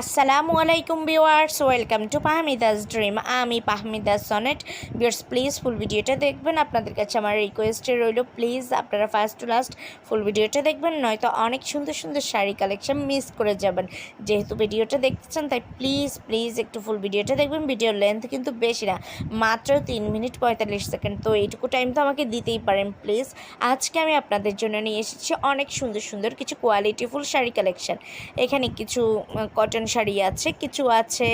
আসসালামু আলাইকুম viewers, welcome to পাহমিদাস ড্রিম। আমি পাহমিদাস সনেট। ভিউয়ার্স প্লিজ ফুল ভিডিওটা দেখবেন। আপনাদের কাছে আমার রিকোয়েস্টে রইল প্লিজ আপনারা ফার্স্ট টু লাস্ট ফুল ভিডিওটা দেখবেন, নয়তো অনেক সুন্দর সুন্দর শাড়ি কালেকশন মিস করে যাবেন। যেহেতু ভিডিওটা দেখতেছেন, তাই প্লিজ প্লিজ একটু ফুল ভিডিওটা দেখবেন। ভিডিওর লেন্থ কিন্তু বেশি না, মাত্র তিন মিনিট পঁয়তাল্লিশ সেকেন্ড তো এইটুকু টাইম তো আমাকে দিতেই পারেন প্লিজ আজকে আমি আপনাদের জন্য নিয়ে এসেছি অনেক সুন্দর সুন্দর কিছু কোয়ালিটিফুল শাড়ি কালেকশন এখানে কিছু কটন শাড়ি আছে, কিছু আছে,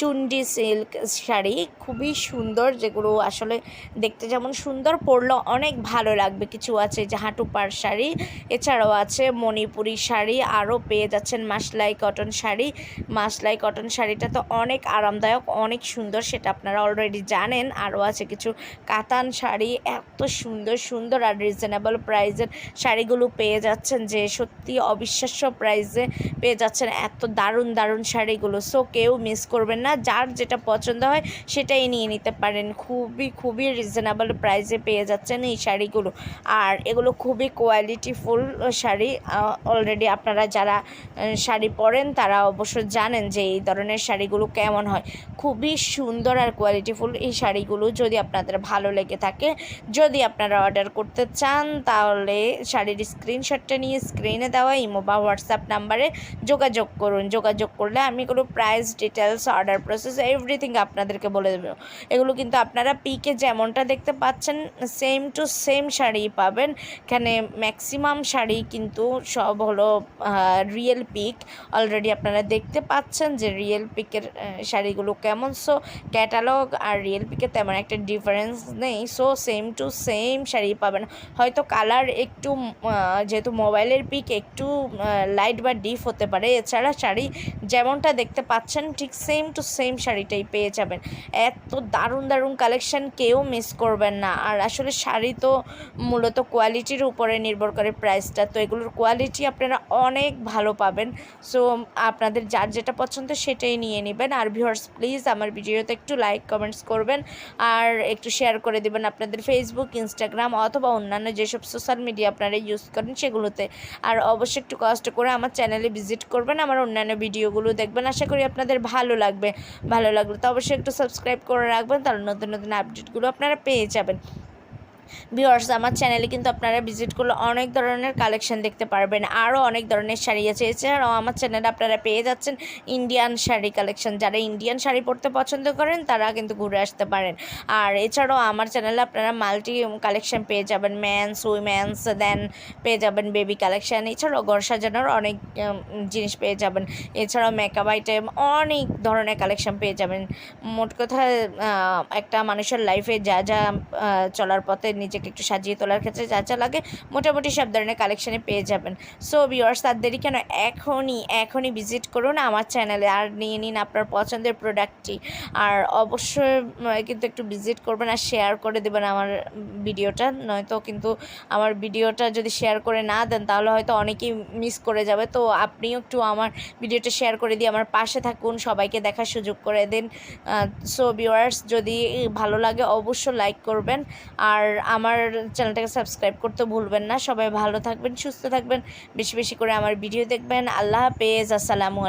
চুন্ডি সিল্ক শাড়ি, খুবই সুন্দর যেগুলো আসলে দেখতে যেমন সুন্দর, পরলেও অনেক ভালো লাগবে। কিছু আছে যে হাঁটু শাড়ি, এছাড়াও আছে মণিপুরি শাড়ি, আরও পেয়ে যাচ্ছেন মাসলাই কটন শাড়ি। মাসলাই কটন শাড়িটা তো অনেক আরামদায়ক, অনেক সুন্দর সেটা আপনারা অলরেডি জানেন। আরও আছে কিছু কাতান শাড়ি, এত সুন্দর সুন্দর আর রিজনেবল প্রাইজের শাড়িগুলো পেয়ে যাচ্ছেন যে সত্যি অবিশ্বাস্য প্রাইজে পেয়ে যাচ্ছেন। এত দারুণ দারুণ শাড়িগুলো সো কেউ মিস করবেন না। যার যেটা পছন্দ হয়, সেটাই নিয়ে নিতে পারেন। খুবই খুবই রিজনেবল প্রাইসে পেয়ে যাচ্ছেন এই শাড়িগুলো। আর এগুলো খুবই কোয়ালিটিফুল শাড়ি। অলরেডি আপনারা যারা শাড়ি পরেন, তারা অবশ্য জানেন যে এই ধরনের শাড়িগুলো কেমন হয়। খুবই সুন্দর আর কোয়ালিটিফুল এই শাড়িগুলো যদি আপনাদের ভালো লেগে থাকে। যদি আপনারা অর্ডার করতে চান, তাহলে শাড়ির স্ক্রিনশটটা নিয়ে স্ক্রিনে দেওয়া ইমো বা হোয়াটসঅ্যাপ নাম্বারে যোগাযোগ করুন। যোগাযোগ করলে আমি এগুলো price details order process everything আপনাদেরকে বলে দেবো। এগুলো কিন্তু আপনারা পিকে যেমনটা দেখতে পাচ্ছেন সেম টু সেম শাড়ি পাবেন। এখানে ম্যাক্সিমাম শাড়ি কিন্তু সব হলো রিয়েল পিক অলরেডি আপনারা দেখতে পাচ্ছেন যে রিয়েল পিকের শাড়িগুলো কেমন। সো ক্যাটালগ আর রিয়েল পিকে তেমন একটা ডিফারেন্স নেই। So same to same sari পাবেন। হয়তো কালার একটু যেহেতু মোবাইলের পিক একটু লাইট বা ডিপ হতে পারে। এছাড়া শাড়ি যেমনটা দেখতে পাচ্ছেন, ঠিক সেম টু সেম শাড়িটাই পেয়ে যাবেন। এত দারুণ দারুণ কালেকশান কেউ মিস করবেন না। আর আসলে শাড়ি তো মূলত কোয়ালিটির উপরে নির্ভর করে প্রাইসটা তো এগুলোর কোয়ালিটি আপনারা অনেক ভালো পাবেন। সো আপনাদের যার যেটা পছন্দ সেটাই নিয়ে নেবেন। আর ভিউয়ার্স প্লিজ আমার ভিডিওতে একটু লাইক কমেন্টস করবেন। আর একটু শেয়ার করে দেবেন আপনাদের ফেসবুক ইনস্টাগ্রাম অথবা অন্যান্য যেসব সোশ্যাল মিডিয়া আপনারা ইউজ করেন সেগুলোতে। আর অবশ্যই একটু কষ্ট করে আমার চ্যানেলে ভিজিট করবেন। আমার অন্যান্য ভিডিওগুলো দেখবেন। আশা করি আপনাদের ভালো লাগবে। ভালো লাগলে তো অবশ্যই একটু সাবস্ক্রাইব করে রাখবেন, তাহলে নতুন নতুন আপডেটগুলো আপনারা পেয়ে যাবেন। ভিউয়ার্স আমার চ্যানেলে কিন্তু আপনারা ভিজিট করলে অনেক ধরনের কালেকশন দেখতে পারবেন আরও অনেক ধরনের শাড়ি আছে। এছাড়াও আমার চ্যানেলে আপনারা পেয়ে যাচ্ছেন ইন্ডিয়ান শাড়ি কালেকশন যারা ইন্ডিয়ান শাড়ি পরতে পছন্দ করেন, তারা কিন্তু ঘুরে আসতে পারেন। আর এছাড়াও আমার চ্যানেলে আপনারা মাল্টি কালেকশন পেয়ে যাবেন ম্যানস উইমেন্স দেন পেয়ে যাবেন বেবি কালেকশন এছাড়াও ঘর সাজানোর অনেক জিনিস পেয়ে যাবেন। এছাড়াও মেকআপ আইটেম অনেক ধরনের কালেকশন পেয়ে যাবেন। মোট কথা একটা মানুষের লাইফে যা যা চলার পথে নিজেকে একটু সাজিয়ে তোলার ক্ষেত্রে যা যা লাগে মোটামুটি সব ধরনের কালেকশানে পেয়ে যাবেন। সো ভিওয়ার্স তার দেরি কেন? এখনই এখনই ভিজিট করুন আমার চ্যানেলে আর নিয়ে নিন আপনার পছন্দের প্রোডাক্টটি আর অবশ্যই কিন্তু একটু ভিজিট করবেন আর শেয়ার করে দেবেন আমার ভিডিওটা। নয়তো কিন্তু আমার ভিডিওটা যদি শেয়ার করে না দেন, তাহলে হয়তো অনেকেই মিস করে যাবে। তো আপনিও একটু আমার ভিডিওটা শেয়ার করে দিয়ে আমার পাশে থাকুন, সবাইকে দেখার সুযোগ করে দিন। সো ভিউয়ার্স যদি ভালো লাগে অবশ্য লাইক করবেন। আর আমার চ্যানেলটাকে সাবস্ক্রাইব করতে ভুলবেন না। সবাই ভালো থাকবেন, সুস্থ থাকবেন, বেশি বেশি করে আমার ভিডিও দেখবেন। আল্লাহ হাফেজ, আসসালামু আলাইকুম।